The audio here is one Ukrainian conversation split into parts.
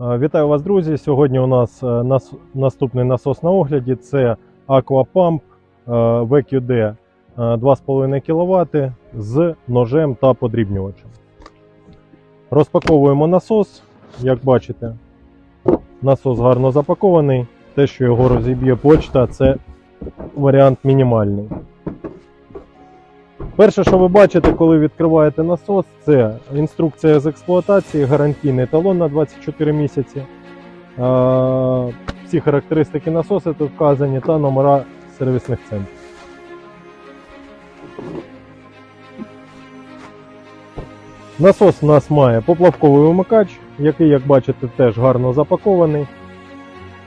Е, Вітаю вас, друзі! Сьогодні у нас е, наступний насос на огляді це Aquapump VQD е, 2,5 кВт з ножем та подрібнювачем. Розпаковуємо насос. Як бачите, насос гарно запакований. Те, що його розіб'є почта, це варіант мінімальний. Перше, що ви бачите, коли відкриваєте насос, це інструкція з експлуатації, гарантійний талон на 24 місяці. Е, Всі характеристики насосу тут вказані та номера сервісних центрів. Насос у нас має поплавковий вимикач, який, як бачите, теж гарно запакований.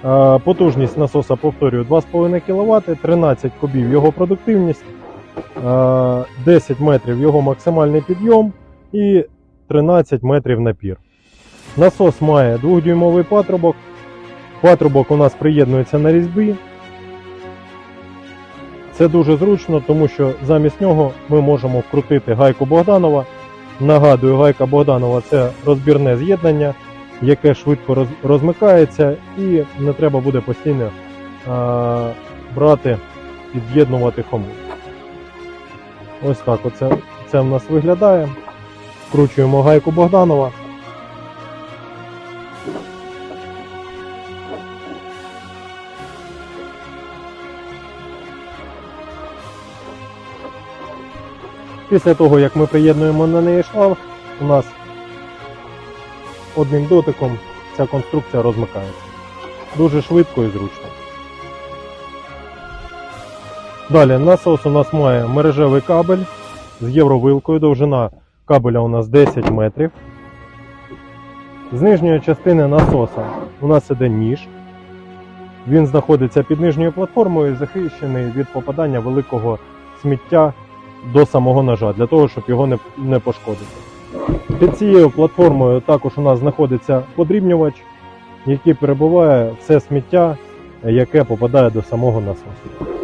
Е, Потужність насоса, повторюю, 2,5 кВт, 13 кубів його продуктивність. Е, 10 метрів його максимальний підйом і 13 метрів напір. Насос має 2-дюймовий патрубок. Патрубок у нас приєднується на різьбі. Це дуже зручно, тому що замість нього ми можемо вкрутити гайку Богданова. Нагадую, гайка Богданова це розбірне з'єднання, яке швидко розмикається і не треба буде постійно е, брати, під'єднувати хомут. Ось так оце це в нас виглядає. Вкручуємо гайку Богданова. Після того, як ми приєднуємо на неї шланг, у нас одним дотиком ця конструкція розмикається. Дуже швидко і зручно. Далі насос у нас має мережевий кабель з євровилкою. Довжина кабеля у нас 10 метрів. З нижньої частини насоса у нас іде ніж. Він знаходиться під нижньою платформою захищений від попадання великого сміття до самого ножа, для того, щоб його не, не пошкодити. Під цією платформою також у нас знаходиться подрібнювач, який перебуває все сміття, яке попадає до самого насосу.